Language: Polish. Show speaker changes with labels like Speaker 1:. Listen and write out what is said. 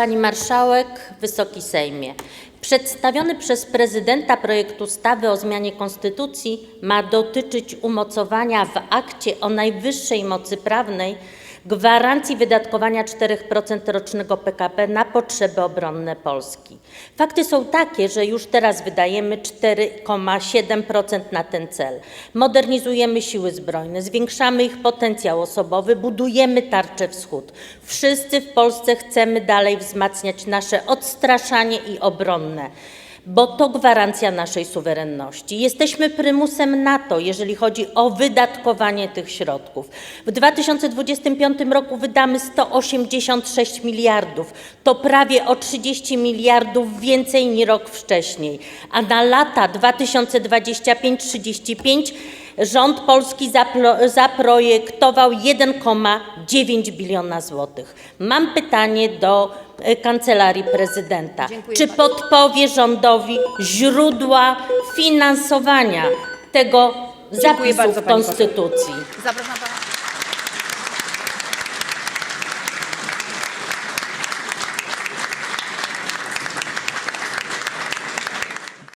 Speaker 1: Pani Marszałek, Wysoki Sejmie. Przedstawiony przez prezydenta projekt ustawy o zmianie konstytucji ma dotyczyć umocowania w akcie o najwyższej mocy prawnej gwarancji wydatkowania 4% rocznego PKB na potrzeby obronne Polski. Fakty są takie, że już teraz wydajemy 4,7% na ten cel. Modernizujemy siły zbrojne, zwiększamy ich potencjał osobowy, budujemy tarczę wschód. Wszyscy w Polsce chcemy dalej wzmacniać nasze odstraszanie i obronne bo to gwarancja naszej suwerenności. Jesteśmy prymusem NATO, jeżeli chodzi o wydatkowanie tych środków. W 2025 roku wydamy 186 miliardów. To prawie o 30 miliardów więcej niż rok wcześniej. A na lata 2025-35 rząd polski zaplo- zaprojektował 1,9 biliona złotych. Mam pytanie do Kancelarii Prezydenta.
Speaker 2: Dziękuję
Speaker 1: Czy
Speaker 2: bardzo.
Speaker 1: podpowie rządowi źródła finansowania tego
Speaker 2: Dziękuję
Speaker 1: zapisu
Speaker 2: bardzo,
Speaker 1: w
Speaker 2: pani poseł.
Speaker 1: Konstytucji?
Speaker 2: Zapraszam pana.